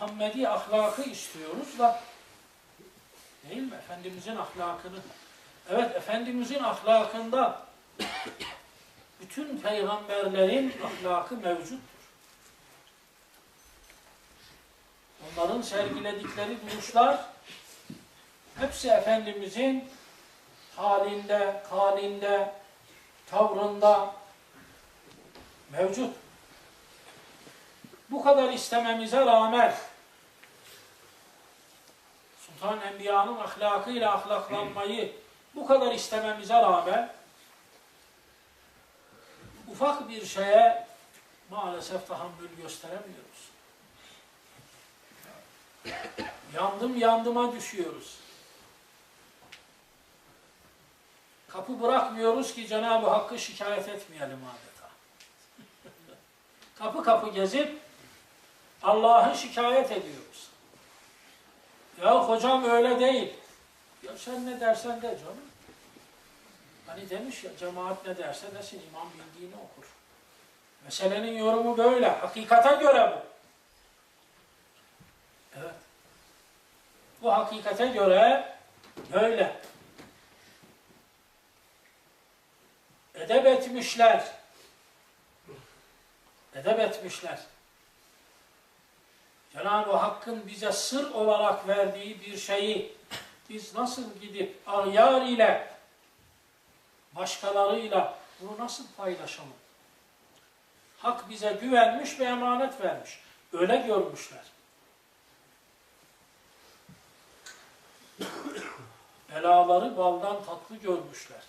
Muhammedi ahlakı istiyoruz da değil mi? Efendimizin ahlakını. Evet, Efendimizin ahlakında bütün peygamberlerin ahlakı mevcuttur. Onların sergiledikleri duruşlar hepsi Efendimizin halinde, halinde, tavrında mevcut. Bu kadar istememize rağmen Sultan Enbiya'nın ahlakıyla ahlaklanmayı bu kadar istememize rağmen ufak bir şeye maalesef tahammül gösteremiyoruz. Yandım yandıma düşüyoruz. Kapı bırakmıyoruz ki Cenab-ı Hakk'ı şikayet etmeyelim adeta. kapı kapı gezip Allah'ı şikayet ediyoruz. Ya hocam öyle değil. Ya sen ne dersen de canım. Hani demiş ya cemaat ne derse desin imam bildiğini okur. Meselenin yorumu böyle. Hakikata göre bu. Evet. Bu hakikate göre böyle. Edep etmişler. Edep etmişler. Cenab-ı Hakk'ın bize sır olarak verdiği bir şeyi biz nasıl gidip aryar ile başkalarıyla bunu nasıl paylaşalım? Hak bize güvenmiş ve emanet vermiş. Öyle görmüşler. Belaları baldan tatlı görmüşler.